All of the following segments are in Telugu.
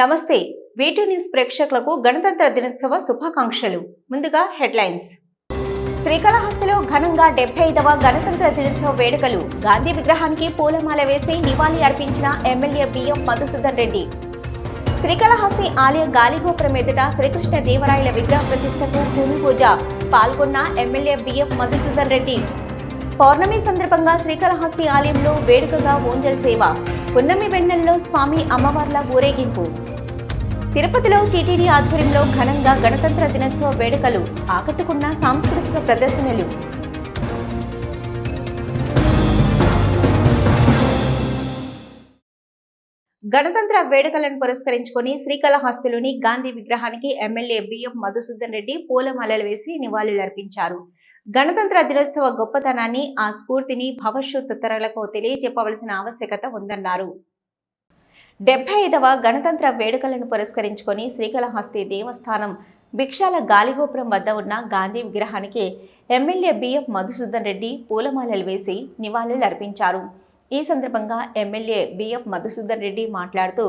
నమస్తే వీటూ న్యూస్ ప్రేక్షకులకు గణతంత్ర దినోత్సవ శుభాకాంక్షలు. ముందుగా హెడ్లైన్స్. శ్రీకాళహస్తిలో ఘనంగా డెబ్బై ఐదవ గణతంత్ర దినోత్సవ వేడుకలు. గాంధీ విగ్రహానికి పూలమాల వేసి నివాళి అర్పించిన MLA B M Madhusudan Reddy. Srikalahasti ఆలయ గాలిగోపురం ఎదుట శ్రీకృష్ణ దేవరాయల విగ్రహ ప్రతిష్టకు భూమి పూజ పాల్గొన్న MLA B M Madhusudan Reddy. పౌర్ణమి సందర్భంగా శ్రీకాళహస్తి ఆలయంలో వేడుకగా ఊంజల్ సేవ. పున్నమి వెన్నెల్లో స్వామి అమ్మవార్ల ఊరేగింపు. తిరుపతిలో టీటీడీ ఆధ్వర్యంలో ఘనంగా గణతంత్ర దినోత్సవ వేడుకలు ఆకట్టుకున్న సాంస్కృతిక ప్రదర్శనలు. గణతంత్ర వేడుకలను పురస్కరించుకొని శ్రీకాళహస్తిలోని గాంధీ విగ్రహానికి ఎమ్మెల్యే బిఎం మధుసూదన్ రెడ్డి పూలమాలలు వేసి నివాళులర్పించారు. గణతంత్ర దినోత్సవ గొప్పతనాన్ని ఆ స్ఫూర్తిని భవిష్యత్తు తరాలకు తెలియజెప్పవలసిన ఆవశ్యకత ఉందన్నారు. డెబ్బై ఐదవ గణతంత్ర వేడుకలను పురస్కరించుకొని శ్రీకాళహస్తి దేవస్థానం భిక్షాల గాలిగోపురం వద్ద ఉన్న గాంధీ విగ్రహానికి ఎమ్మెల్యే బిఎఫ్ మధుసూదన్ రెడ్డి పూలమాలలు వేసి నివాళులు అర్పించారు. ఈ సందర్భంగా ఎమ్మెల్యే బిఎఫ్ మధుసూదన్ రెడ్డి మాట్లాడుతూ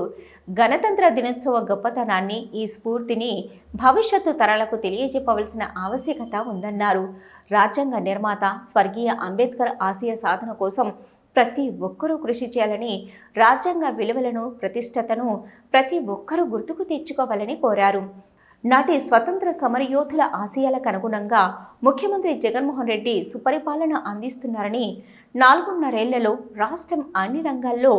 గణతంత్ర దినోత్సవ గొప్పతనాన్ని ఈ స్ఫూర్తిని భవిష్యత్తు తరాలకు తెలియజెప్పవలసిన ఆవశ్యకత ఉందన్నారు. రాజ్యాంగ నిర్మాత స్వర్గీయ అంబేద్కర్ ఆశయ సాధన కోసం ప్రతి ఒక్కరూ కృషి చేయాలని రాజ్యాంగ విలువలను ప్రతిష్టతను ప్రతి ఒక్కరూ గుర్తుకు తెచ్చుకోవాలని కోరారు. నాటి స్వతంత్ర సమరయోధుల ఆశయాలకు అనుగుణంగా ముఖ్యమంత్రి జగన్మోహన్ రెడ్డి సుపరిపాలన అందిస్తున్నారని నాలుగున్నరేళ్ళలో రాష్ట్రం అన్ని రంగాల్లో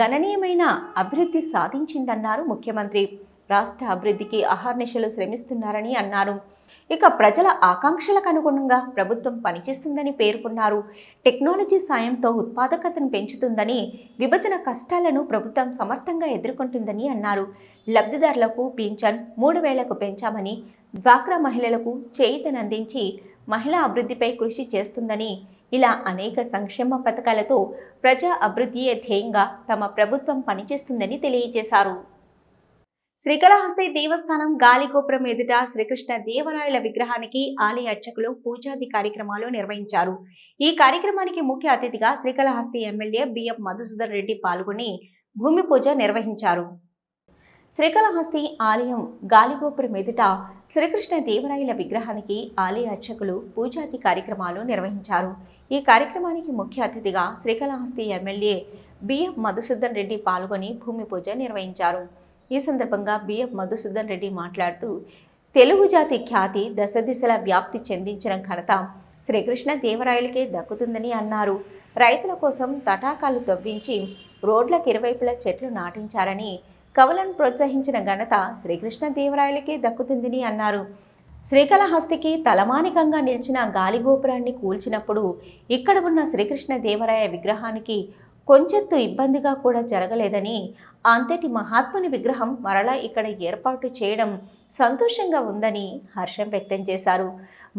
గణనీయమైన అభివృద్ధి సాధించిందన్నారు ముఖ్యమంత్రి. రాష్ట్ర అభివృద్ధికి అహర్నిశలు శ్రమిస్తున్నారని అన్నారు. ఇక ప్రజల ఆకాంక్షలకు అనుగుణంగా ప్రభుత్వం పనిచేస్తుందని పేర్కొన్నారు. టెక్నాలజీ సాయంతో ఉత్పాదకతను పెంచుతుందని విభజన కష్టాలను ప్రభుత్వం సమర్థంగా ఎదుర్కొంటుందని అన్నారు. లబ్ధిదారులకు పింఛన్ మూడు వేలకు పెంచామని డ్వాక్రా మహిళలకు చేయితనందించి మహిళా అభివృద్ధిపై కృషి చేస్తుందని ఇలా అనేక సంక్షేమ పథకాలతో ప్రజా అభివృద్ధియే ధ్యేయంగా తమ ప్రభుత్వం పనిచేస్తుందని తెలియజేశారు. శ్రీకాళహస్తి దేవస్థానం గాలిగోపురం ఎదుట శ్రీకృష్ణ దేవరాయల విగ్రహానికి ఆలయ అర్చకులు పూజాది కార్యక్రమాలు నిర్వహించారు. ఈ కార్యక్రమానికి ముఖ్య అతిథిగా Srikalahasti MLA B M Madhusudan Reddy పాల్గొని భూమి పూజ నిర్వహించారు. శ్రీకాళహస్తి ఆలయం గాలిగోపురం ఎదుట శ్రీకృష్ణ దేవరాయల విగ్రహానికి ఆలయ అర్చకులు పూజాది కార్యక్రమాలు నిర్వహించారు. ఈ కార్యక్రమానికి ముఖ్య అతిథిగా Srikalahasti MLA B M Madhusudan Reddy పాల్గొని భూమి పూజ నిర్వహించారు. ఈ సందర్భంగా బిఎఫ్ మధుసూదన్ రెడ్డి మాట్లాడుతూ తెలుగు జాతి ఖ్యాతి దశ దిశల వ్యాప్తి చెందించిన ఘనత శ్రీకృష్ణ దేవరాయలకే దక్కుతుందని అన్నారు. రైతుల కోసం తటాకాలు తవ్వించి రోడ్లకు ఇరువైపులా చెట్లు నాటించారని కవులను ప్రోత్సహించిన ఘనత శ్రీకృష్ణ దేవరాయలకే దక్కుతుందని అన్నారు. శ్రీకాళహస్తికి తలమానికంగా నిలిచిన గాలిగోపురాన్ని కూల్చినప్పుడు ఇక్కడ ఉన్న శ్రీకృష్ణ దేవరాయ విగ్రహానికి కొంచెత్తు ఇబ్బందిగా కూడా జరగలేదని అంతటి మహాత్ముని విగ్రహం మరలా ఇక్కడ ఏర్పాటు చేయడం సంతోషంగా ఉందని హర్షం వ్యక్తం చేశారు.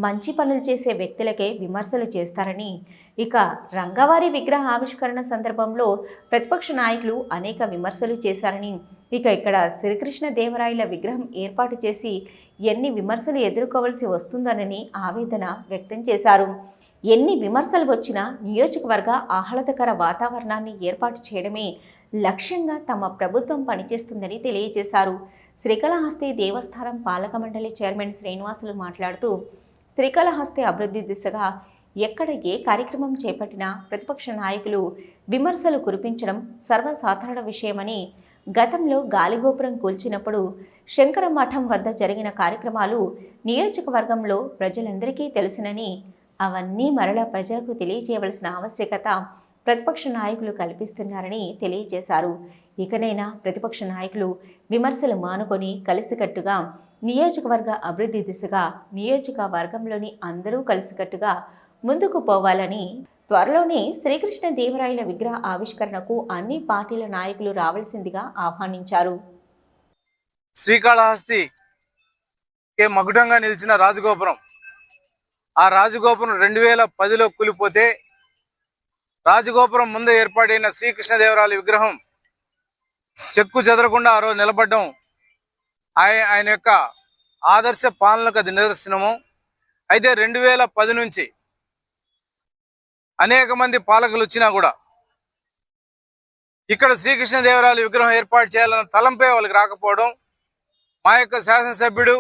మంచి పనులు చేసే వ్యక్తులకే విమర్శలు చేస్తారని ఇక రంగవారి విగ్రహ ఆవిష్కరణ సందర్భంలో ప్రతిపక్ష నాయకులు అనేక విమర్శలు చేశారని ఇక ఇక్కడ శ్రీకృష్ణ దేవరాయల విగ్రహం ఏర్పాటు చేసి ఎన్ని విమర్శలు ఎదుర్కోవలసి వస్తుందనని ఆవేదన వ్యక్తం చేశారు. ఎన్ని విమర్శలు వచ్చినా నియోజకవర్గ ఆహ్లాదకర వాతావరణాన్ని ఏర్పాటు చేయడమే లక్ష్యంగా తమ ప్రభుత్వం పనిచేస్తుందని తెలియజేశారు. శ్రీకాళహస్తి దేవస్థానం పాలక మండలి చైర్మన్ శ్రీనివాసులు మాట్లాడుతూ శ్రీకాళహస్తి అభివృద్ధి దిశగా ఎక్కడ ఏ కార్యక్రమం చేపట్టినా ప్రతిపక్ష నాయకులు విమర్శలు కురిపించడం సర్వసాధారణ విషయమని గతంలో గాలిగోపురం కూల్చినప్పుడు శంకర మఠం వద్ద జరిగిన కార్యక్రమాలు నియోజకవర్గంలో ప్రజలందరికీ తెలుసునని అవన్నీ మరలా ప్రజలకు తెలియజేయవలసిన ఆవశ్యకత ప్రతిపక్ష నాయకులు కల్పిస్తున్నారని తెలియజేశారు. ఇకనైనా ప్రతిపక్ష నాయకులు విమర్శలు మానుకొని కలిసికట్టుగా నియోజకవర్గ అభివృద్ధి దిశగా నియోజకవర్గంలోని అందరూ కలిసికట్టుగా ముందుకు పోవాలని త్వరలోనే శ్రీకృష్ణ దేవరాయల విగ్రహ ఆవిష్కరణకు అన్ని పార్టీల నాయకులు రావాల్సిందిగా ఆహ్వానించారు. శ్రీకాళహస్తి మగుటంగా నిలిచిన రాజగోపురం. ఆ రాజగోపురం రెండు వేల పదిలో కూలిపోతే రాజగోపురం ముందు ఏర్పాటైన శ్రీకృష్ణదేవరాయల విగ్రహం చెక్కు చెదరకుండా ఆ రోజు నిలబడడం ఆయన ఆయన యొక్క ఆదర్శ పాలనకు అది నిదర్శనము. అయితే రెండు వేల పది నుంచి అనేక మంది పాలకులు వచ్చినా కూడా ఇక్కడ శ్రీకృష్ణదేవరాయల విగ్రహం ఏర్పాటు చేయాలన్న తలంపే వాళ్ళకి రాకపోవడం మా యొక్క శాసనసభ్యుడు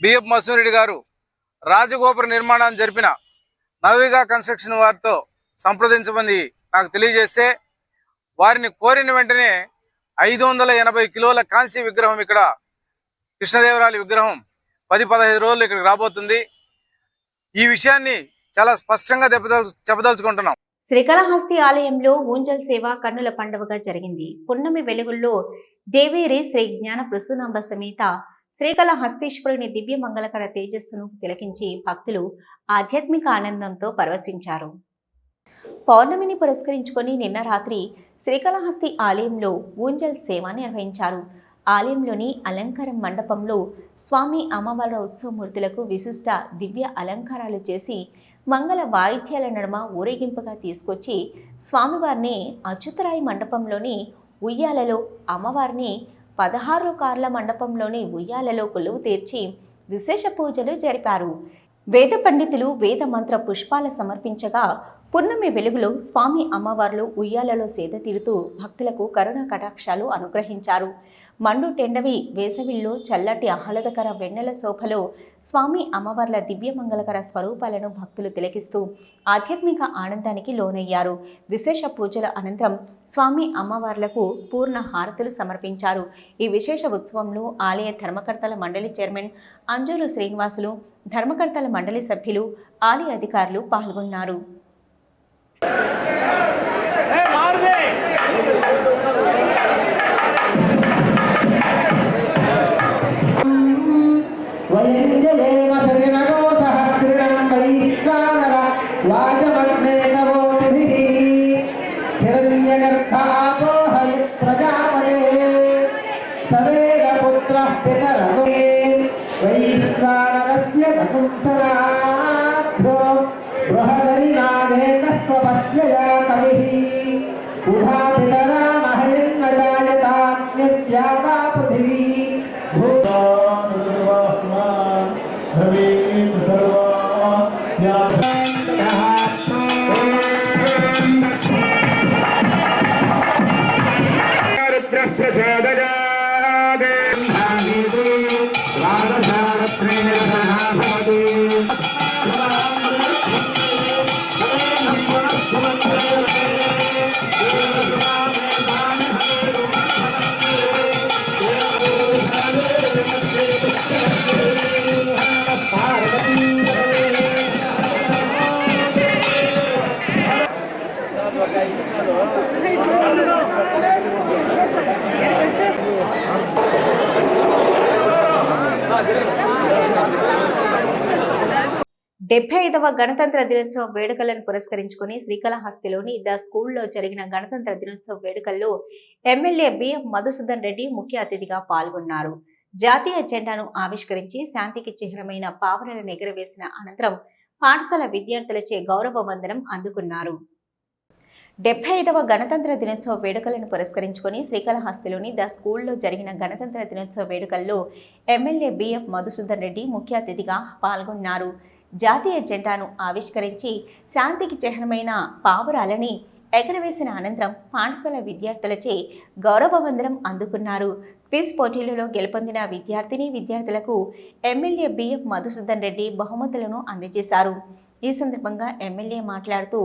బిఎఫ్ మసూరెడ్డి గారు రాజగోపుర నిర్మాణాన్ని జరిపిన నవిగా కన్స్ట్రక్షన్ వారితో సంప్రదించమని నాకు తెలియజేస్తే వారిని కోరిన వెంటనే ఐదు వందల ఎనభై కిలోల కాంస్య విగ్రహం ఇక్కడ కృష్ణదేవరాయల విగ్రహం పది పదహైదు రోజులు ఇక్కడికి రాబోతుంది. ఈ విషయాన్ని చాలా స్పష్టంగా చెప్పదలుచుకుంటున్నాం. శ్రీకాళహస్తి ఆలయంలో ఊంజల్ సేవ కన్నుల పండుగగా జరిగింది. పున్నమి వెలుగుల్లో దేవేరి శ్రీ జ్ఞాన ప్రసూనాంబ సమేత శ్రీకాళహస్తీశ్వరుని దివ్య మంగళకర తేజస్సును తిలకించి భక్తులు ఆధ్యాత్మిక ఆనందంతో పరవశించారు. పౌర్ణమిని పురస్కరించుకొని నిన్న రాత్రి శ్రీకాళహస్తి ఆలయంలో ఊంజల్ సేవ నిర్వహించారు. ఆలయంలోని అలంకారం మండపంలో స్వామి అమ్మవారి ఉత్సవమూర్తులకు విశిష్ట దివ్య అలంకారాలు చేసి మంగళ వాయిద్యాల నడుమ ఊరేగింపుగా తీసుకొచ్చి స్వామివారిని అచ్యుతరాయి మండపంలోని ఉయ్యాలలో అమ్మవారిని పదహారు కార్ల మండపంలోని ఉయ్యాలలో కొలువు తీర్చి విశేష పూజలు జరిపారు. వేద పండితులు వేద మంత్ర పుష్పాల సమర్పించగా పున్నమి వెలుగులో స్వామి అమ్మవార్లు ఉయ్యాలలో సేద తీరుతూ భక్తులకు కరుణ కటాక్షాలు అనుగ్రహించారు. మండు టెండవి వేసవిల్లో చల్లటి ఆహ్లాదకర వెన్నెల శోభలో స్వామి అమ్మవార్ల దివ్యమంగళకర స్వరూపాలను భక్తులు తిలకిస్తూ ఆధ్యాత్మిక ఆనందానికి లోనయ్యారు. విశేష పూజల అనంతరం స్వామి అమ్మవార్లకు పూర్ణ హారతులు సమర్పించారు. ఈ విశేష ఉత్సవంలో ఆలయ ధర్మకర్తల మండలి చైర్మన్ అంజూరు శ్రీనివాసులు ధర్మకర్తల మండలి సభ్యులు ఆలయ అధికారులు పాల్గొన్నారు. Shri Nidhanam. డెబ్బై ఐదవ గణతంత్ర దినోత్సవ వేడుకలను పురస్కరించుకుని శ్రీకాళహస్తిలోని ద స్కూల్లో జరిగిన గణతంత్ర దినోత్సవ వేడుకల్లో ఎమ్మెల్యే బిఎం మధుసూదన్ రెడ్డి ముఖ్య అతిథిగా పాల్గొన్నారు. జాతీయ జెండాను ఆవిష్కరించి శాంతికి చిహ్నమైన పావనలను ఎగరవేసిన అనంతరం పాఠశాల విద్యార్థులచే గౌరవ వందనం అందుకున్నారు. డెబ్బై ఐదవ గణతంత్ర దినోత్సవ వేడుకలను పురస్కరించుకొని శ్రీకాళహస్తిలోని ద స్కూల్లో జరిగిన గణతంత్ర దినోత్సవ వేడుకల్లో ఎమ్మెల్యే బిఎఫ్ మధుసూదన్ రెడ్డి ముఖ్య అతిథిగా పాల్గొన్నారు. జాతీయ జెండాను ఆవిష్కరించి శాంతికి చిహ్నమైన పావురాలని ఎగరవేసిన అనంతరం పాఠశాల విద్యార్థులచే గౌరవ వందనం అందుకున్నారు. క్విజ్ పోటీలలో గెలుపొందిన విద్యార్థిని విద్యార్థులకు ఎమ్మెల్యే బిఎఫ్ మధుసూదన్ రెడ్డి బహుమతులను అందజేశారు. ఈ సందర్భంగా ఎమ్మెల్యే మాట్లాడుతూ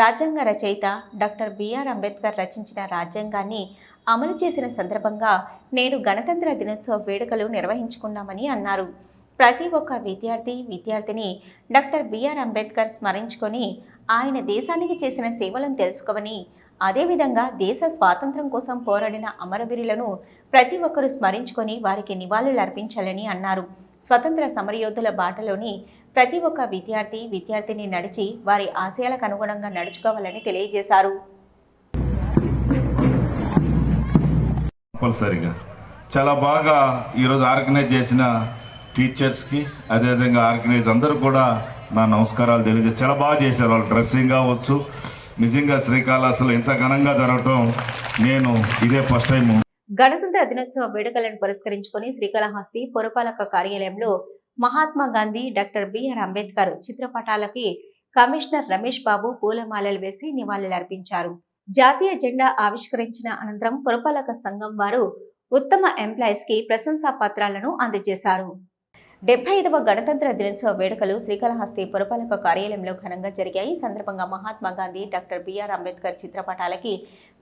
రాజ్యాంగ రచయిత డాక్టర్ బిఆర్ అంబేద్కర్ రచించిన రాజ్యాంగాన్ని అమలు చేసిన సందర్భంగా నేడు గణతంత్ర దినోత్సవ వేడుకలు నిర్వహించుకున్నామని అన్నారు. ప్రతి ఒక్క విద్యార్థి విద్యార్థిని డాక్టర్ బిఆర్ అంబేద్కర్ స్మరించుకొని ఆయన దేశానికి చేసిన సేవలను తెలుసుకోవని అదేవిధంగా దేశ స్వాతంత్రం కోసం పోరాడిన అమరవీరులను ప్రతి ఒక్కరూ స్మరించుకొని వారికి నివాళులు అర్పించాలని అన్నారు. స్వతంత్ర సమరయోధుల బాటలోని ప్రతి ఒక్క విద్యార్థి విద్యార్థిని నడిచి వారి ఆశయాలకు అనుగుణంగా నడుచుకోవాలని తెలియజేశారు. చాలా బాగా ఈరోజు ఆర్గనైజ్ చేసిన టీచర్స్కి అదేవిధంగా ఆర్గనైజ్ అందరూ కూడా నా నమస్కారాలు తెలియజే చాలా బాగా చేశారు. వాళ్ళు డ్రెస్సింగ్ కావచ్చు నిజంగా శ్రీకాళహస్తిలో ఇంత ఘనంగా జరగటం నేను ఇదే ఫస్ట్ టైం గణతంత్ర దినోత్సవ వేడుకలను పురస్కరించుకొని శ్రీకాళహస్తి పురపాలక కార్యాలయంలో Mahatma Gandhi doctor B R Ambedkar చిత్రపటాలకి commissioner Ramesh Babu పూలమాలలు వేసి నివాళులర్పించారు జాతీయ జెండా ఆవిష్కరించిన అనంతరం పురపాలక సంఘం వారు ఉత్తమ ఎంప్లాయీస్కి ప్రశంసా పత్రాలను అందజేశారు. డెబ్బై ఐదవ గణతంత్ర దినోత్సవ వేడుకలు శ్రీకాళహస్తి పురపాలక కార్యాలయంలో ఘనంగా జరిగాయి. ఈ సందర్భంగా Mahatma Gandhi doctor B R Ambedkar చిత్రపటాలకి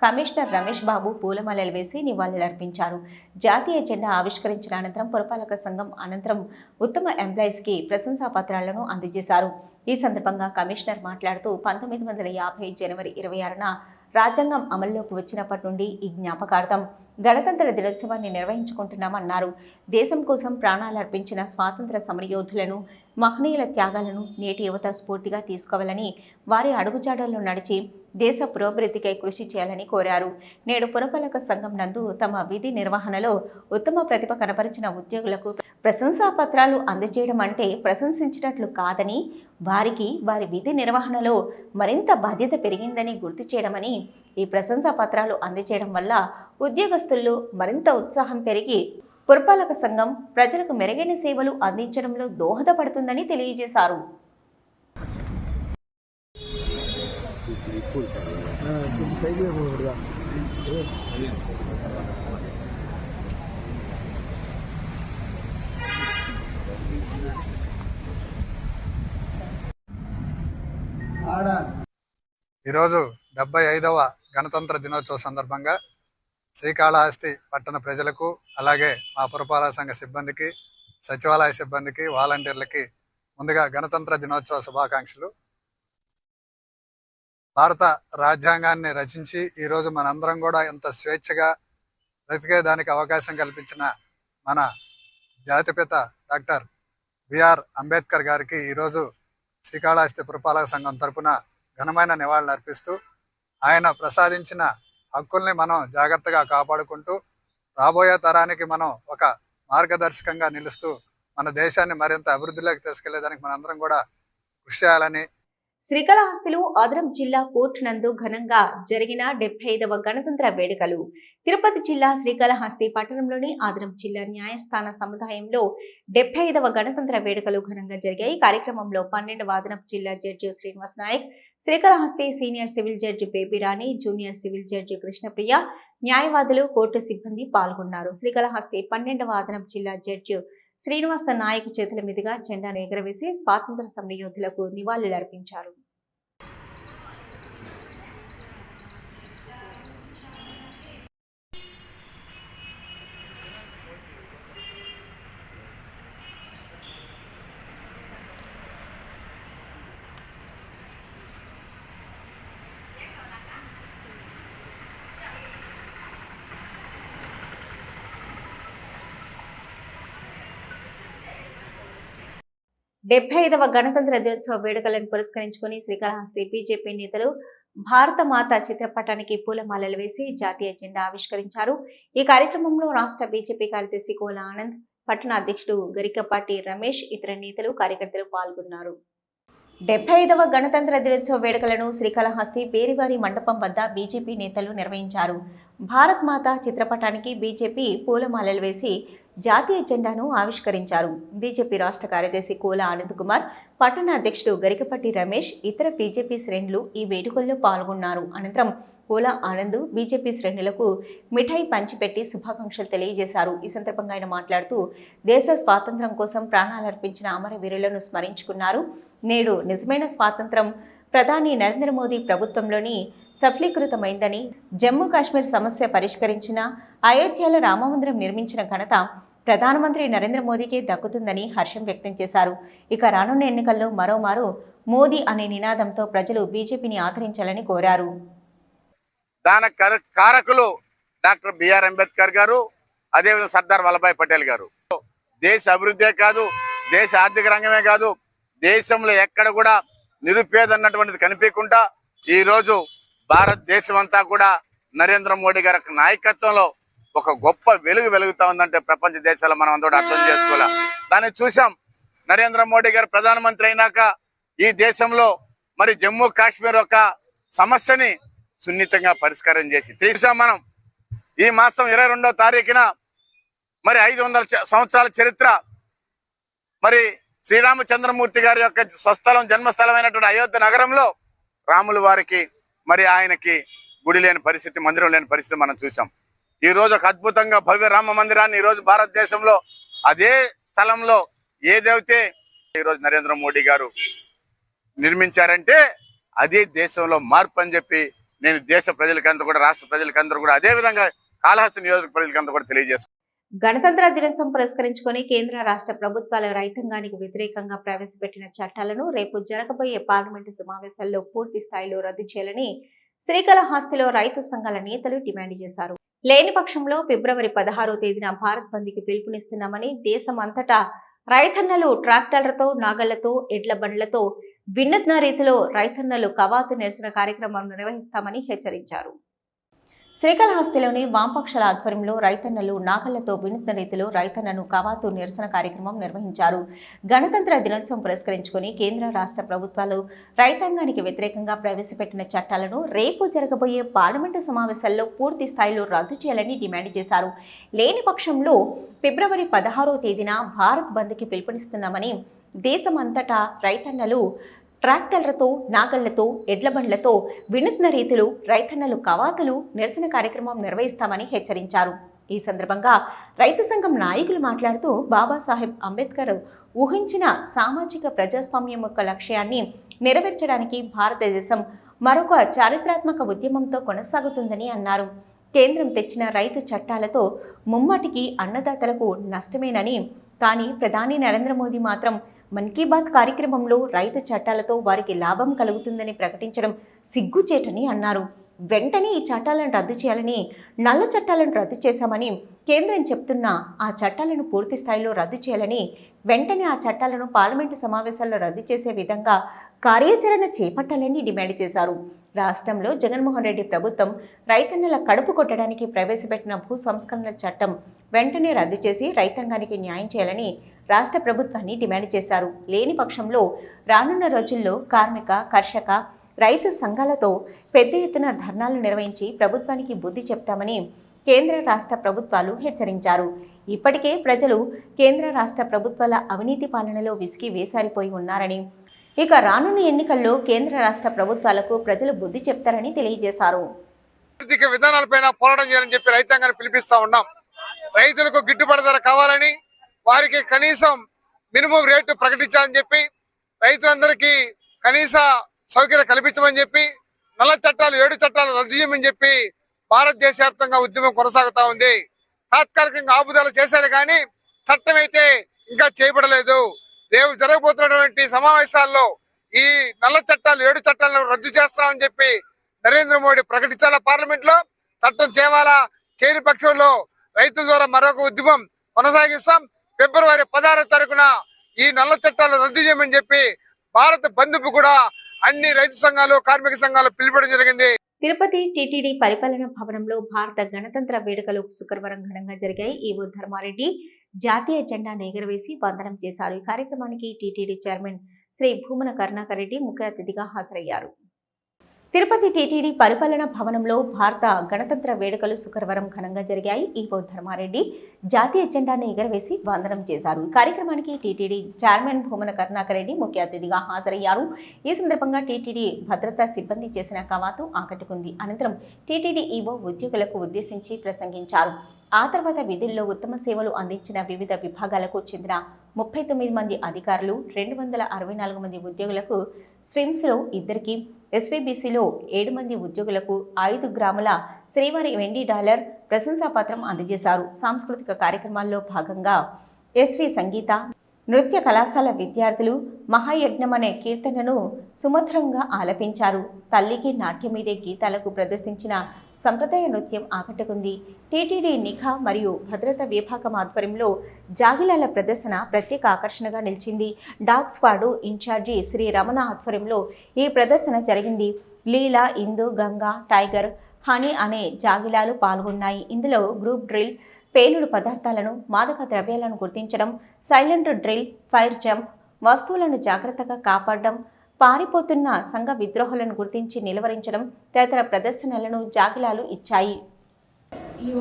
commissioner Ramesh Babu పూలమాలలు వేసి నివాళులర్పించారు. జాతీయ జెండా ఆవిష్కరించిన అనంతరం పురపాలక సంఘం అనంతరం ఉత్తమ ఎంప్లాయీస్కి ప్రశంసా పత్రాలను అందజేశారు. ఈ సందర్భంగా కమిషనర్ మాట్లాడుతూ పంతొమ్మిది వందల యాభై జనవరి ఇరవై ఆరున రాజ్యాంగం అమల్లోకి వచ్చినప్పటి నుండి ఈ జ్ఞాపకార్థం గణతంత్ర దినోత్సవాన్ని నిర్వహించుకుంటున్నామన్నారు. దేశం కోసం ప్రాణాలు అర్పించిన స్వాతంత్ర సమరయోధులను మహనీయుల త్యాగాలను నేటి యువత స్ఫూర్తిగా తీసుకోవాలని వారి అడుగుజాడల్లో నడిచి దేశ పురోభివృద్ధికై కృషి చేయాలని కోరారు. నేడు పురపాలక సంఘం నందు తమ విధి నిర్వహణలో ఉత్తమ ప్రతిభ కనపరిచిన ఉద్యోగులకు ప్రశంసా పత్రాలు అందజేయడం అంటే ప్రశంసించినట్లు కాదని వారికి వారి విధి నిర్వహణలో మరింత బాధ్యత పెరిగిందని గుర్తు చేయడమని ఈ ప్రశంసా పత్రాలు అందజేయడం వల్ల ఉద్యోగస్తుల్లో మరింత ఉత్సాహం పెరిగి పురపాలక సంఘం ప్రజలకు మెరుగైన సేవలు అందించడంలో దోహదపడుతుందని తెలియజేశారు. ఈరోజు డెబ్బై ఐదవ గణతంత్ర దినోత్సవ సందర్భంగా శ్రీకాళహస్తి పట్టణ ప్రజలకు అలాగే మా పురపాలక సంఘ సిబ్బందికి సచివాలయ సిబ్బందికి వాలంటీర్లకి ముందుగా గణతంత్ర దినోత్సవ శుభాకాంక్షలు. భారత రాజ్యాంగాన్ని రచించి ఈరోజు మనందరం కూడా ఎంత స్వేచ్ఛగా బ్రతికేదానికి అవకాశం కల్పించిన మన జాతిపిత డాక్టర్ బిఆర్ అంబేద్కర్ గారికి ఈరోజు శ్రీకాళహస్తి పురపాలక సంఘం తరపున ఘనమైన నివాళులు అర్పిస్తూ ఆయన ప్రసాదించిన హక్కుల్ని మనం జాగ్రత్తగా కాపాడుకుంటూ రాబోయే తరానికి మనం ఒక మార్గదర్శకంగా నిలుస్తూ మన దేశాన్ని మరింత అభివృద్ధిలోకి తీసుకెళ్ళేదానికి మనందరం కూడా కృషి చేయాలని శ్రీకాళహస్తిలో ఆదరం జిల్లా కోర్టు నందు ఘనంగా జరిగిన డెబ్బై ఐదవ గణతంత్ర వేడుకలు. తిరుపతి జిల్లా శ్రీకాళహస్తి పట్టణంలోని ఆదరం జిల్లా న్యాయస్థాన సముదాయంలో డెబ్బై ఐదవ గణతంత్ర వేడుకలు ఘనంగా జరిగాయి. కార్యక్రమంలో పన్నెండవ వాదనపు జిల్లా judge Srinivas Nayak Srikalahasti senior civil judge Babyrani junior civil judge Krishnapriya న్యాయవాదులు కోర్టు సిబ్బంది పాల్గొన్నారు. శ్రీకాళహస్తి పన్నెండవ వాదనపు జిల్లా జడ్జి శ్రీనివాస నాయక్ చేతుల మీదుగా జెండాను ఎగరవేసి స్వాతంత్ర సమరయోధులకు నివాళులర్పించారు. డెబ్బై ఐదవ గణతంత్ర దినోత్సవ వేడుకలను పురస్కరించుకుని శ్రీకాళహస్తి బీజేపీ నేతలు భారత మాత చిత్రపటానికి పూలమాలలు వేసి జాతీయ జెండా ఆవిష్కరించారు. ఈ కార్యక్రమంలో రాష్ట్ర బీజేపీ కార్యదర్శి కోల ఆనంద్ పట్టణ అధ్యక్షుడు గరికపాటి రమేష్ ఇతర నేతలు కార్యకర్తలు పాల్గొన్నారు. డెబ్బై ఐదవ గణతంత్ర దినోత్సవ వేడుకలను శ్రీకాళహస్తి పేరివారి మండపం వద్ద బీజేపీ నేతలు నిర్వహించారు. భారత్ మాత చిత్రపటానికి బీజేపీ పూలమాలలు వేసి జాతీయ జెండాను ఆవిష్కరించారు. బీజేపీ రాష్ట్ర కార్యదర్శి కోల ఆనంద్ కుమార్ పట్టణ అధ్యక్షుడు గరికపట్టి రమేష్ ఇతర బీజేపీ శ్రేణులు ఈ వేడుకల్లో పాల్గొన్నారు. అనంతరం కోల ఆనంద్ బీజేపీ శ్రేణులకు మిఠాయి పంచిపెట్టి శుభాకాంక్షలు తెలియజేశారు. ఈ సందర్భంగా ఆయన మాట్లాడుతూ దేశ స్వాతంత్ర్యం కోసం ప్రాణాలర్పించిన అమరవీరులను స్మరించుకున్నారు. నేడు నిజమైన స్వాతంత్రం ప్రధాని నరేంద్ర మోదీ ప్రభుత్వంలోని సఫలీకృతమైందని జమ్మూ కాశ్మీర్ సమస్య పరిష్కరించిన అయోధ్యలో రామమందిరం నిర్మించిన ఘనత ప్రధానమంత్రి నరేంద్ర మోదీకే దక్కుతుందని హర్షం వ్యక్తం చేశారు. ఇక రానున్న ఎన్నికల్లో మరోమారు మోదీ అనే నినాదంతో ప్రజలు బీజేపీని ఆదరించాలని కోరారు. దాని కారకులు డాక్టర్ బిఆర్ అంబేద్కర్ గారు అదేవిధంగా సర్దార్ వల్లభాయ్ పటేల్ గారు. దేశ అభివృద్ధే కాదు దేశ ఆర్థిక రంగమే కాదు దేశంలో ఎక్కడ కూడా నిరుపేద అన్నటువంటిది కనిపించకుండా ఈ రోజు భారతదేశం అంతా కూడా నరేంద్ర మోడీ గారి నాయకత్వంలో ఒక గొప్ప వెలుగు వెలుగుతా ఉందంటే ప్రపంచ దేశాల్లో మనం అందరూ అర్థం చేసుకోవాలి? దాన్ని చూసాం నరేంద్ర మోడీ గారు ప్రధానమంత్రి అయినాక ఈ దేశంలో మరి జమ్మూ కాశ్మీర్ ఒక సమస్యని సున్నితంగా పరిష్కారం చేసి చూసాం మనం. ఈ మాసం ఇరవై రెండవ తారీఖున మరి ఐదు వందల సంవత్సరాల చరిత్ర. మరి శ్రీరామచంద్రమూర్తి గారి యొక్క స్వస్థలం జన్మస్థలమైనటువంటి అయోధ్య నగరంలో రాముల వారికి మరి ఆయనకి గుడి లేని పరిస్థితి మందిరం లేని పరిస్థితి మనం చూసాం ఈ రోజు ఒక అద్భుతంగా భవ్య రామ మందిరాన్ని ఈ రోజు భారతదేశంలో అదే స్థలంలో ఏదైతే ఈ రోజు నరేంద్ర మోడీ గారు నిర్మించారంటే అదే దేశంలో మార్పు అని చెప్పి నేను దేశ ప్రజలకంతా కూడా రాష్ట్ర ప్రజలకందరూ కూడా అదే విధంగా కాళహస్తి నియోజక ప్రజలకంతా కూడా తెలియజేస్తాను గణతంత్ర దినోత్సవం పురస్కరించుకొని కేంద్ర రాష్ట్ర ప్రభుత్వాల రైతాంగానికి వ్యతిరేకంగా ప్రవేశపెట్టిన చట్టాలను రేపు జరగబోయే పార్లమెంటు సమావేశాల్లో పూర్తి స్థాయిలో రద్దు చేయాలని శ్రీకాళహస్తిలో రైతు సంఘాల నేతలు డిమాండ్ చేశారు. లేని పక్షంలో ఫిబ్రవరి పదహారో తేదీన భారత్ బంద్కి పిలుపునిస్తున్నామని దేశం అంతటా రైతన్నలు ట్రాక్టర్లతో నాగళ్ళతో ఎడ్ల బండ్లతో వినూత్న రీతిలో రైతన్నలు కవాతు నిరసన కార్యక్రమం నిర్వహిస్తామని హెచ్చరించారు. శ్రీకాళహస్తిలోని వామపక్షాల ఆధ్వర్యంలో రైతన్నలు నాగళ్ళతో వినూత్న రీతిలో రైతన్నను కవాతు నిరసన కార్యక్రమం నిర్వహించారు. గణతంత్ర దినోత్సవం పురస్కరించుకొని కేంద్ర రాష్ట్ర ప్రభుత్వాలు రైతాంగానికి వ్యతిరేకంగా ప్రవేశపెట్టిన చట్టాలను రేపు జరగబోయే పార్లమెంటు సమావేశాల్లో పూర్తి స్థాయిలో రద్దు చేయాలని డిమాండ్ చేశారు. లేని పక్షంలో ఫిబ్రవరి పదహారో తేదీన భారత్ బంద్కి పిలుపునిస్తున్నామని దేశమంతటా రైతన్నలు ట్రాక్టర్లతో నాగళ్ళతో ఎడ్లబండ్లతో వినూత్న రీతిలో రైతన్నలు కవాతులు నిరసన కార్యక్రమం నిర్వహిస్తామని హెచ్చరించారు. ఈ సందర్భంగా రైతు సంఘం నాయకులు మాట్లాడుతూ బాబాసాహెబ్ అంబేద్కర్ ఊహించిన సామాజిక ప్రజాస్వామ్యం యొక్క లక్ష్యాన్ని నెరవేర్చడానికి భారతదేశం మరొక చారిత్రాత్మక ఉద్యమంతో కొనసాగుతుందని అన్నారు. కేంద్రం తెచ్చిన రైతు చట్టాలతో ముమ్మటికి అన్నదాతలకు నష్టమేనని కానీ ప్రధాని నరేంద్ర మోదీ మాత్రం మన్ కీ బాత్ కార్యక్రమంలో రైతు చట్టాలతో వారికి లాభం కలుగుతుందని ప్రకటించడం సిగ్గుచేటని అన్నారు. వెంటనే ఈ చట్టాలను రద్దు చేయాలని నల్ల చట్టాలను రద్దు చేశామని కేంద్రం చెప్తున్న ఆ చట్టాలను పూర్తి స్థాయిలో రద్దు చేయాలని వెంటనే ఆ చట్టాలను పార్లమెంటు సమావేశాల్లో రద్దు చేసే విధంగా కార్యాచరణ చేపట్టాలని డిమాండ్ చేశారు. రాష్ట్రంలో జగన్మోహన్ రెడ్డి ప్రభుత్వం రైతన్నల కడుపు కొట్టడానికి ప్రవేశపెట్టిన భూ సంస్కరణల చట్టం వెంటనే రద్దు చేసి రైతాంగానికి న్యాయం చేయాలని రాష్ట్ర ప్రభుత్వాన్ని డిమాండ్ చేశారు. లేని పక్షంలో రానున్న రోజుల్లో కార్మిక కర్షక రైతు సంఘాలతో పెద్ద ఎత్తున ధర్నాలు నిర్వహించి ప్రభుత్వానికి బుద్ధి చెప్తామని కేంద్ర రాష్ట్ర ప్రభుత్వాలు హెచ్చరించారు. ఇప్పటికే ప్రజలు కేంద్ర రాష్ట్ర ప్రభుత్వాల అవినీతి పాలనలో విసిగి వేసారిపోయి ఉన్నారని ఇక రానున్న ఎన్నికల్లో కేంద్ర రాష్ట్ర ప్రభుత్వాలకు ప్రజలు బుద్ధి చెప్తారని తెలియజేశారు. ఆర్థిక విధానాలపైన పోరాటం చేయాలని చెప్పి రైతాంగాన్ని పిలిపిస్తా ఉన్నాం. రైతులకు గిట్టుబాటు ధర కావాలని వారికి కనీసం మినిమం రేటు ప్రకటించాలని చెప్పి రైతులందరికీ కనీస సౌకర్యం కల్పించమని చెప్పి నల్ల చట్టాలు ఏడు చట్టాలు రద్దు చేయమని చెప్పి భారతదేశ వ్యాప్తంగా ఉద్యమం కొనసాగుతా ఉంది. తాత్కాలికంగా ఆపుదల చేశారు కానీ చట్టం అయితే ఇంకా చేయబడలేదు. రేపు జరగబోతున్నటువంటి సమావేశాల్లో ఈ నల్ల చట్టాలు ఏడు చట్టాలను రద్దు చేస్తామని చెప్పి నరేంద్ర మోడీ ప్రకటించాలా పార్లమెంట్లో చట్టం చేయాలా చేయని పక్షంలో రైతుల ద్వారా మరొక ఉద్యమం కొనసాగిస్తాం. ఫిబ్రవరి పదహారు తారీఖున ఈ నల్ల చట్టాలు రద్దు చేయమని చెప్పి భారత బంధుకు కూడా అన్ని రైతు సంఘాలు కార్మిక సంఘాలు పిలుపడం జరిగింది. తిరుపతి టిటిడి పరిపాలన భవనంలో భారత గణతంత్ర వేడుకలు శుక్రవారం ఘనంగా జరిగాయి. ఈవో ధర్మారెడ్డి జాతీయ జెండా ఎగరవేసి వందనం చేశారు. ఈ కార్యక్రమానికి టిటిడి చైర్మన్ శ్రీ భూమన కరుణాకర్ రెడ్డి ముఖ్య అతిథిగా హాజరయ్యారు. తిరుపతి టీటీడీ పరిపాలన భవనంలో భారత గణతంత్ర వేడుకలు శుక్రవారం ఘనంగా జరిగాయి. ఈవో ధర్మారెడ్డి జాతీయ జెండాను ఎగరవేసి వందనం చేశారు. కార్యక్రమానికి టీటీడీ చైర్మన్ భూమన కరుణాకర్ రెడ్డి ముఖ్య అతిథిగా హాజరయ్యారు. ఈ సందర్భంగా టీటీడీ భద్రతా సిబ్బంది చేసిన కవాతు ఆకట్టుకుంది. అనంతరం టీటీడీ ఈవో ఉద్యోగులకు ఉద్దేశించి ప్రసంగించారు. ఆ తర్వాత విధుల్లో ఉత్తమ సేవలు అందించిన వివిధ విభాగాలకు చెందిన ముప్పై తొమ్మిది మంది అధికారులు రెండు వందల అరవై నాలుగు మంది ఉద్యోగులకు స్విమ్స్లో ఇద్దరికి ఎస్వీబీసీలో ఏడు మంది ఉద్యోగులకు ఐదు గ్రాముల శ్రీవారి వెండి డాలర్ ప్రశంసాపత్రం అందజేశారు. సాంస్కృతిక కార్యక్రమాల్లో భాగంగా ఎస్వి సంగీత నృత్య కళాశాల విద్యార్థులు మహాయజ్ఞం అనే కీర్తనను సుమధురంగా ఆలపించారు. తల్లికి నాట్యమీదే గీతాలకు ప్రదర్శించిన సంప్రదాయ నృత్యం ఆకట్టుకుంది. టీటీడీ నిఘా మరియు భద్రత విభాగం ఆధ్వర్యంలో జాగిలాల ప్రదర్శన ప్రత్యేక ఆకర్షణగా నిలిచింది. Dog squad incharge Shri Ramana ఆధ్వర్యంలో ఈ ప్రదర్శన జరిగింది. లీలా ఇందు గంగా టైగర్ హనీ అనే జాగిలాలు పాల్గొన్నాయి. ఇందులో గ్రూప్ డ్రిల్ పేలుడు పదార్థాలను మాదక ద్రవ్యాలను గుర్తించడం సైలెంట్ డ్రిల్ ఫైర్ జంప్ వస్తువులను జాగ్రత్తగా కాపాడడం పారిపోతున్న సంఘ విద్రోహులను గుర్తించి నిలువరించడం తదితర ప్రదర్శనలను జాగిలాలు ఇచ్చాయి. ఈఓ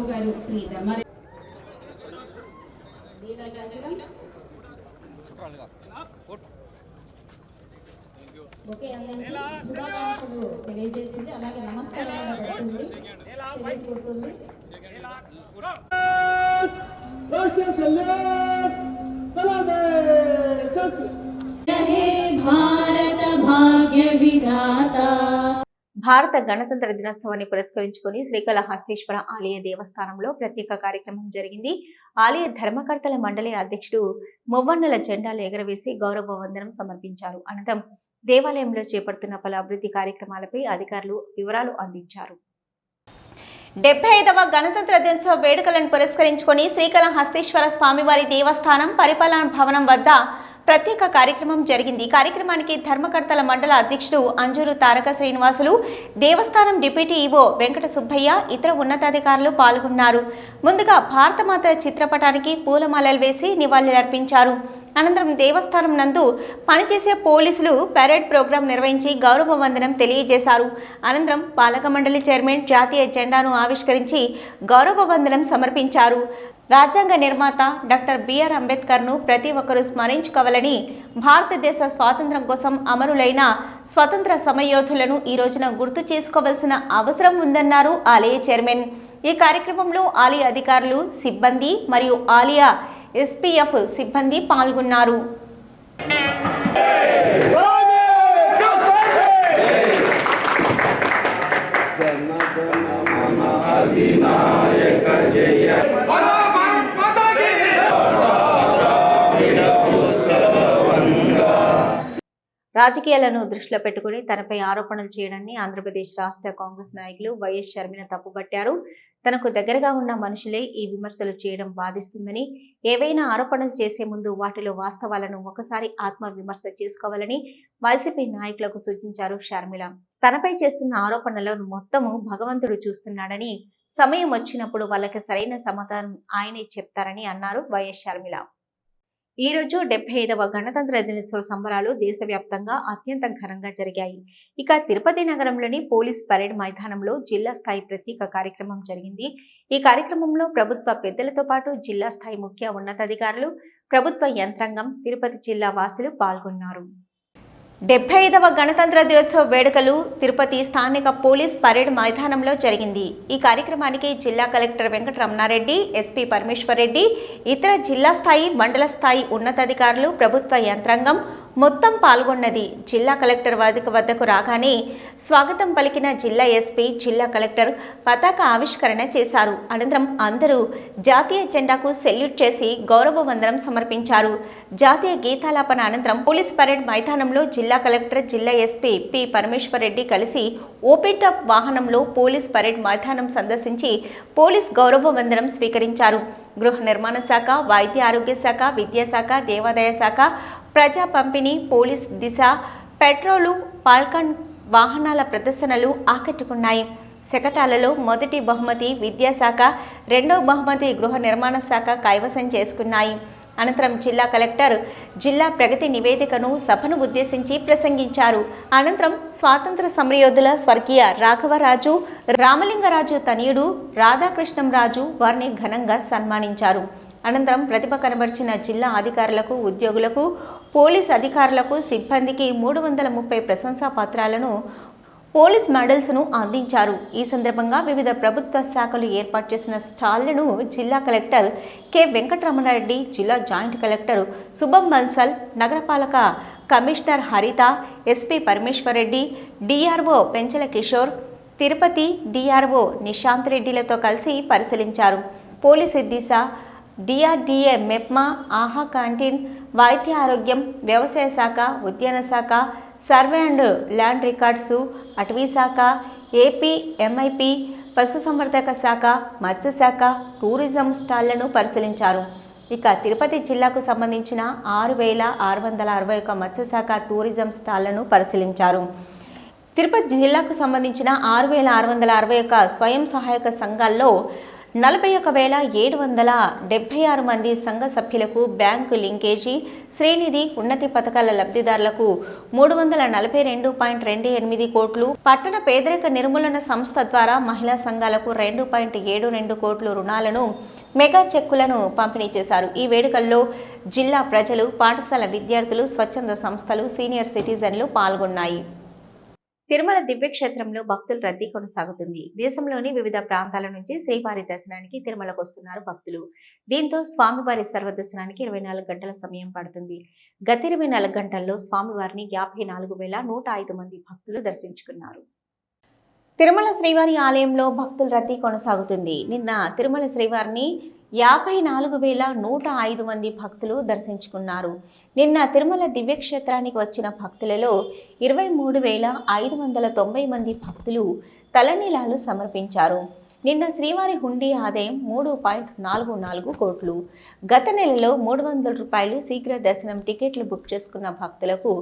శుభాకాంక్షలు అలాగే నమస్కారం పెడుతుంది కొడుతుంది భారత గణతంత్ర దినోత్సవాన్ని పురస్కరించుకొని శ్రీకాళహస్తీశ్వర ఆలయ దేవస్థానంలో ప్రత్యేక కార్యక్రమం జరిగింది. ఆలయ ధర్మకర్తల మండలి అధ్యక్షుడు మువ్వన్నెల జెండాలు ఎగరవేసి గౌరవ వందనం సమర్పించారు. అనంతరం దేవాలయంలో చేపడుతున్న పలు అభివృద్ధి కార్యక్రమాలపై అధికారులు వివరాలు అందించారు. డెబ్బై ఐదవ గణతంత్ర దినోత్సవ వేడుకలను పురస్కరించుకొని శ్రీకాళహస్తీశ్వర స్వామివారి దేవస్థానం పరిపాలన భవనం వద్ద ప్రత్యేక కార్యక్రమం జరిగింది. కార్యక్రమానికి ధర్మకర్తల మండల అధ్యక్షుడు అంజూరు తారక శ్రీనివాసులు దేవస్థానం డిప్యూటీ ఈవో వెంకట సుబ్బయ్య ఇతర ఉన్నతాధికారులు పాల్గొన్నారు. ముందుగా భారతమాత చిత్రపటానికి పూలమాలలు వేసి నివాళులర్పించారు. అనంతరం దేవస్థానం నందు పనిచేసే పోలీసులు పెరేడ్ ప్రోగ్రాం నిర్వహించి గౌరవ వందనం తెలియజేశారు. అనంతరం పాలక మండలి చైర్మన్ జాతీయ జెండాను ఆవిష్కరించి గౌరవ వందనం సమర్పించారు. రాజ్యాంగ నిర్మాత డాక్టర్ బిఆర్ అంబేద్కర్ను ప్రతి ఒక్కరూ స్మరించుకోవాలని భారతదేశ స్వాతంత్ర్యం కోసం అమరులైన స్వతంత్ర సమరయోధులను ఈ రోజున గుర్తు చేసుకోవాల్సిన అవసరం ఉందన్నారు ఆలయ చైర్మన్. ఈ కార్యక్రమంలో ఆలయ అధికారులు సిబ్బంది మరియు ఆలయ ఎస్పీఎఫ్ సిబ్బంది పాల్గొన్నారు. రాజకీయాలను దృష్టిలో పెట్టుకుని తనపై ఆరోపణలు చేయడాన్ని ఆంధ్రప్రదేశ్ రాష్ట్ర కాంగ్రెస్ నాయకులు వైఎస్ షర్మిల తప్పుబట్టారు తనకు దగ్గరగా ఉన్న మనుషులే ఈ విమర్శలు చేయడం బాధిస్తుందని ఏవైనా ఆరోపణలు చేసే ముందు వాటిలో వాస్తవాలను ఒకసారి ఆత్మ విమర్శ చేసుకోవాలని వైసీపీ నాయకులకు సూచించారు షర్మిల. తనపై చేస్తున్న ఆరోపణలను మొత్తము భగవంతుడు చూస్తున్నాడని సమయం వచ్చినప్పుడు వాళ్ళకి సరైన సమాధానం ఆయనే చెప్తారని అన్నారు వైఎస్ షర్మిల. ఈ రోజు డెబ్బై ఐదవ గణతంత్ర దినోత్సవ సంబరాలు దేశవ్యాప్తంగా అత్యంత ఘనంగా జరిగాయి. ఇక తిరుపతి నగరంలోని పోలీస్ పరేడ్ మైదానంలో జిల్లా స్థాయి ప్రత్యేక కార్యక్రమం జరిగింది. ఈ కార్యక్రమంలో ప్రభుత్వ పెద్దలతో పాటు జిల్లా స్థాయి ముఖ్య ఉన్నతాధికారులు ప్రభుత్వ యంత్రాంగం తిరుపతి జిల్లా వాసులు పాల్గొన్నారు. డెబ్బై ఐదవ గణతంత్ర దినోత్సవ వేడుకలు తిరుపతి స్థానిక పోలీస్ పరేడ్ మైదానంలో జరిగింది. ఈ కార్యక్రమానికి జిల్లా కలెక్టర్ వెంకటరమణారెడ్డి ఎస్పీ పరమేశ్వర్ రెడ్డి ఇతర జిల్లా స్థాయి మండల స్థాయి ఉన్నతాధికారులు ప్రభుత్వ యంత్రాంగం మొత్తం పాల్గొన్నది జిల్లా కలెక్టర్ వాదిక వద్దకు రాగానే స్వాగతం పలికిన జిల్లా ఎస్పీ జిల్లా కలెక్టర్ పతాక ఆవిష్కరణ చేశారు. అనంతరం అందరూ జాతీయ జెండాకు సెల్యూట్ చేసి గౌరవ వందనం సమర్పించారు. జాతీయ గీతాలాపన అనంతరం పోలీస్ పరేడ్ మైదానంలో జిల్లా కలెక్టర్ జిల్లా ఎస్పీ పి. పరమేశ్వర్ రెడ్డి కలిసి ఓపెన్ టాప్ వాహనంలో పోలీస్ పరేడ్ మైదానం సందర్శించి పోలీస్ గౌరవ వందనం స్వీకరించారు. గృహ నిర్మాణ శాఖ వైద్య ఆరోగ్య శాఖ విద్యాశాఖ దేవాదాయ శాఖ ప్రజా పంపిణీ పోలీస్ దిశ పెట్రోలు పాల్కన్ వాహనాల ప్రదర్శనలు ఆకట్టుకున్నాయి. శకటాలలో మొదటి బహుమతి విద్యాశాఖ రెండో బహుమతి గృహ నిర్మాణ శాఖ కైవసం చేసుకున్నాయి. అనంతరం జిల్లా కలెక్టర్ జిల్లా ప్రగతి నివేదికను సభను ఉద్దేశించి ప్రసంగించారు. అనంతరం స్వాతంత్ర సమరయోధుల స్వర్గీయ రాఘవరాజు రామలింగరాజు తనయుడు రాధాకృష్ణంరాజు వారిని ఘనంగా సన్మానించారు. అనంతరం ప్రతిభ కనబర్చిన జిల్లా అధికారులకు ఉద్యోగులకు పోలీస్ అధికారులకు సిబ్బందికి మూడు వందల ముప్పై ప్రశంసా పత్రాలను పోలీస్ మెడల్స్ను అందించారు. ఈ సందర్భంగా వివిధ ప్రభుత్వ శాఖలు ఏర్పాటు చేసిన స్టాళ్ళను జిల్లా కలెక్టర్ కె. వెంకటరమణారెడ్డి జిల్లా జాయింట్ కలెక్టర్ శుభం బన్సల్ నగరపాలక commissioner Haritha SP Parameshwar Reddy DRO Penchala Kishore Tirupati DRO Nishant రెడ్డిలతో కలిసి పరిశీలించారు. పోలీసు దిశ డిఆర్డిఏ మెప్మా ఆహా క్యాంటీన్ వైద్య ఆరోగ్యం వ్యవసాయ శాఖ ఉద్యాన శాఖ సర్వే అండ్ ల్యాండ్ రికార్డ్సు అటవీ శాఖ ఏపీ ఎంఐపి పశుసంవర్ధక శాఖ మత్స్యశాఖ టూరిజం స్టాళ్ళను పరిశీలించారు. ఇక తిరుపతి జిల్లాకు సంబంధించిన ఆరు వేల ఆరు వందల అరవై ఒక మత్స్యశాఖ టూరిజం స్టాళ్ళను పరిశీలించారు. తిరుపతి జిల్లాకు సంబంధించిన ఆరు వేల ఆరు వందల అరవై ఒక స్వయం సహాయక సంఘాల్లో నలభై ఒక వేల ఏడు వందల డెబ్బై ఆరు మంది సంఘ సభ్యులకు బ్యాంకు లింకేజీ శ్రీనిధి ఉన్నతి పథకాల లబ్ధిదారులకు మూడు వందల నలభై రెండు పాయింట్ రెండు ఎనిమిది కోట్లు పట్టణ పేదరిక నిర్మూలన సంస్థ ద్వారా మహిళా సంఘాలకు రెండు పాయింట్ ఏడు రెండు కోట్లు రుణాలను మెగా చెక్కులను పంపిణీ చేశారు. ఈ వేడుకల్లో జిల్లా ప్రజలు పాఠశాల విద్యార్థులు స్వచ్ఛంద సంస్థలు సీనియర్ సిటిజన్లు పాల్గొన్నాయి. తిరుమల దివ్యక్షేత్రంలో భక్తుల రద్దీ కొనసాగుతుంది. దేశంలోని వివిధ ప్రాంతాల నుంచి శ్రీవారి దర్శనానికి తిరుమలకు వస్తున్నారు భక్తులు. దీంతో స్వామివారి సర్వదర్శనానికి ఇరవై నాలుగు గంటల సమయం పడుతుంది. గత ఇరవై నాలుగు గంటల్లో స్వామివారిని యాభై నాలుగు వేల నూట ఐదు మంది భక్తులు దర్శించుకున్నారు. తిరుమల శ్రీవారి ఆలయంలో భక్తుల రద్దీ కొనసాగుతుంది. నిన్న తిరుమల శ్రీవారిని యాభై నాలుగు వేల నూట ఐదు మంది భక్తులు దర్శించుకున్నారు. నిన్న తిరుమల దివ్యక్షేత్రానికి వచ్చిన భక్తులలో ఇరవై మూడు వేల ఐదు వందల తొంభై మంది భక్తులు తలనీలాలు సమర్పించారు. నిన్న శ్రీవారి హుండీ ఆదాయం మూడు పాయింట్ నాలుగు నాలుగు కోట్లు. గత నెలలో మూడు వందల రూపాయలు శీఘ్ర దర్శనం టికెట్లు బుక్ చేసుకున్న భక్తులకు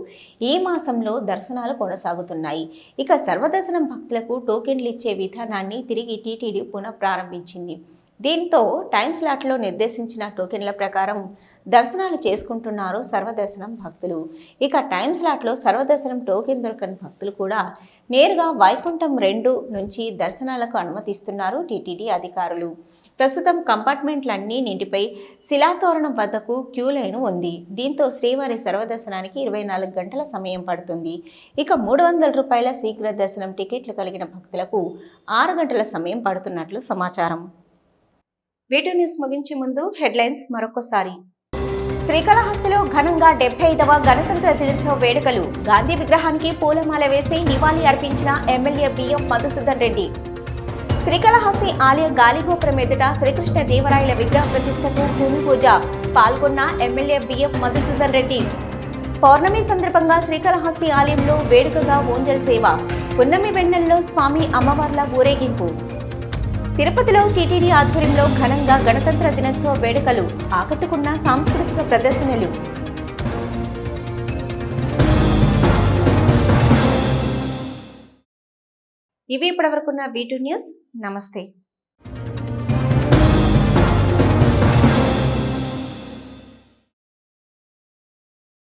ఈ మాసంలో దర్శనాలు కొనసాగుతున్నాయి. ఇక సర్వదర్శనం భక్తులకు టోకెన్లు ఇచ్చే విధానాన్ని తిరిగి టీటీడీ పునః ప్రారంభించింది దీంతో టైం స్లాట్లో నిర్దేశించిన టోకెన్ల ప్రకారం దర్శనాలు చేసుకుంటున్నారు సర్వదర్శనం భక్తులు. ఇక టైం స్లాట్లో సర్వదర్శనం టోకెన్ దొరకని భక్తులు కూడా నేరుగా వైకుంఠం రెండు నుంచి దర్శనాలకు అనుమతిస్తున్నారు టీటీడీ అధికారులు. ప్రస్తుతం కంపార్ట్మెంట్లన్నీ నిండిపై శిలాతోరణం వద్దకు క్యూ లైన్ ఉంది. దీంతో శ్రీవారి సర్వదర్శనానికి ఇరవై నాలుగు గంటల సమయం పడుతుంది. ఇక మూడు వందల రూపాయల శీఘ్ర దర్శనం టికెట్లు కలిగిన భక్తులకు ఆరు గంటల సమయం పడుతున్నట్లు సమాచారం. వీడియో న్యూస్ ముగించే ముందు హెడ్లైన్స్ మరొకసారి. శ్రీకాళహస్తిలో ఘనంగా డెబ్బై ఐదవ గణతంత్ర దినోత్సవ వేడుకలు. గాంధీ విగ్రహానికి పూలమాల వేసి నివాళి అర్పించిన MLA B M Madhusudan Reddy. Srikalahasti ఆలయ గాలిగోపురం ఎదుట శ్రీకృష్ణ దేవరాయల విగ్రహ ప్రతిష్టకు భూమి పూజ పాల్గొన్న MLA B M Madhusudan Reddy. పౌర్ణమి సందర్భంగా శ్రీకాళహస్తి ఆలయంలో వేడుకగా ఊంజల్ సేవ. పున్నమి వెన్నెల్లో స్వామి అమ్మవార్ల ఊరేగింపు. తిరుపతిలో టీటీడీ ఆధ్వర్యంలో ఘనంగా గణతంత్ర దినోత్సవ వేడుకలు ఆకట్టుకున్న సాంస్కృతిక ప్రదర్శనలు. ఇవి ఇప్పటివరకున్న బీటూ న్యూస్. నమస్తే.